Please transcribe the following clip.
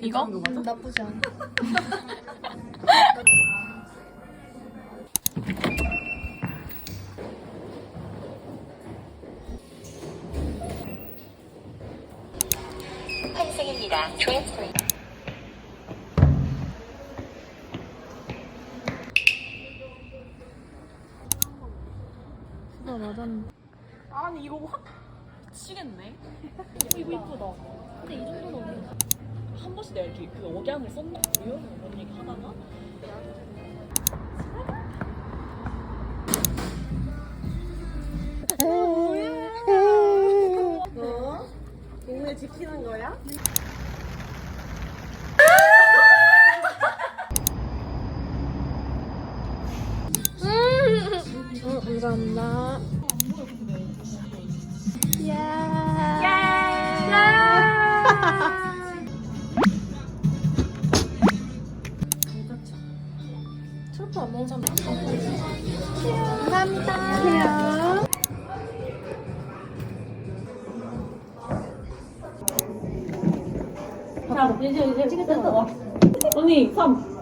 이거? 음, 나쁘지 않아. 환승입니다. 트랜스퍼. 나 맞았는데. 아니 이거 확 미치겠네. 이거 이쁘다. 근데 이 정도는 한 번씩 내가 이렇게 그 억양을 썼나? 이런 이런 얘기 하다가 너 동네 지키는 거야? 어, 감사합니다. 트러플 안 먹는 사람 감사합니다. 자 이제 이제 찍겠다. 언니 3